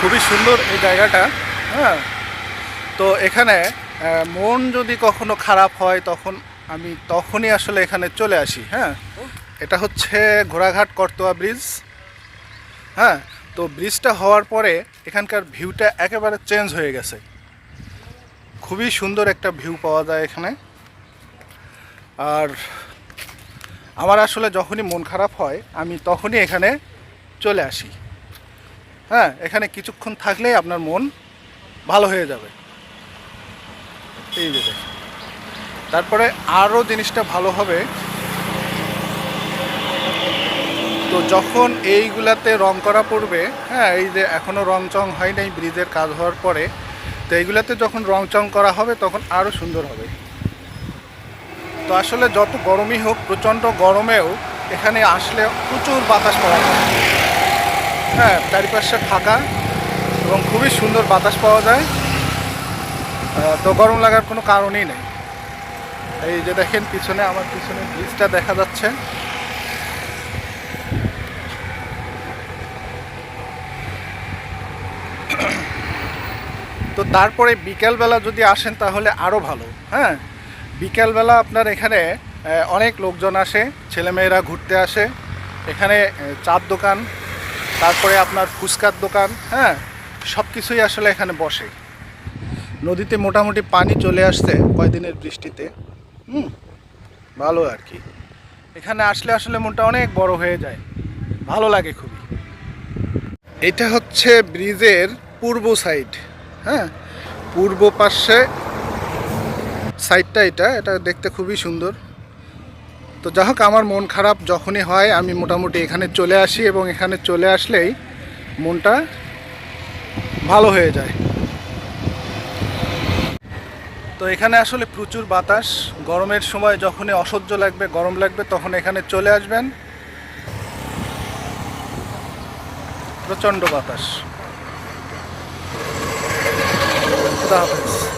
খুবই সুন্দর এই জায়গাটা হ্যাঁ? তো এখানে মন যদি কখনো খারাপ হয়, তখন আমি তখনই আসলে এখানে চলে আসি হ্যাঁ? এটা হচ্ছে ঘোড়াঘাট করতোয়া ব্রিজ হ্যাঁ? তো ব্রিজটা হওয়ার পরে এখানকার ভিউটা একেবারে চেঞ্জ হয়ে গেছে। খুবই সুন্দর একটা ভিউ পাওয়া যায় এখানে। আর আমার আসলে যখনই মন খারাপ হয়, আমি তখনই এখানে চলে আসি। হ্যাঁ এখানে কিছুক্ষণ থাকলেই আপনার মন ভালো হয়ে যাবে। এই যে তারপরে আরও জিনিসটা ভালো হবে। তো যখন এইগুলাতে রং করা পড়বে হ্যাঁ এই যে এখনও রং চং হয় নাই, ব্রিজের কাজ হওয়ার পরে, তো এইগুলাতে যখন রং চং করা হবে, তখন আরও সুন্দর হবে। তো আসলে যত গরমই হোক, প্রচণ্ড গরমেও এখানে আসলে প্রচুর বাতাস পাওয়া যায়। হ্যাঁ চারিপাশে ফাঁকা এবং খুবই সুন্দর বাতাস পাওয়া যায়। তো গরম লাগার কোনো কারণই নেই। এই যে দেখেন, পিছনে, আমার পিছনে ব্রিজটা দেখা যাচ্ছে। তো তারপরে বিকেলবেলা যদি আসেন, তাহলে আরও ভালো। হ্যাঁ বিকেলবেলা আপনার এখানে অনেক লোকজন আসে, ছেলেমেয়েরা ঘুরতে আসে। এখানে চার দোকান তারপরে আপনার ফুচকার দোকান হ্যাঁ সব কিছুই আসলে এখানে বসে। নদীতে মোটামুটি পানি চলে আসছে কয়দিনের বৃষ্টিতে। হুম, ভালো আর কি। এখানে আসলে আসলে মনটা অনেক বড় হয়ে যায়। ভালো লাগে খুবই। এটা হচ্ছে ব্রিজের পূর্ব সাইড হ্যাঁ পূর্ব পাশে সাইডটা এটা এটা দেখতে খুবই সুন্দর। তো যাই হোক, আমার মন খারাপ যখনই হয়, আমি মোটামুটি এখানে চলে আসি এবং এখানে চলে আসলেই মনটা ভালো হয়ে যায়। তো এখানে আসলে প্রচুর বাতাস, গরমের সময় যখনই অসহ্য লাগবে, গরম লাগবে, তখন এখানে চলে আসবেন। প্রচণ্ড বাতাস। হাফেজ।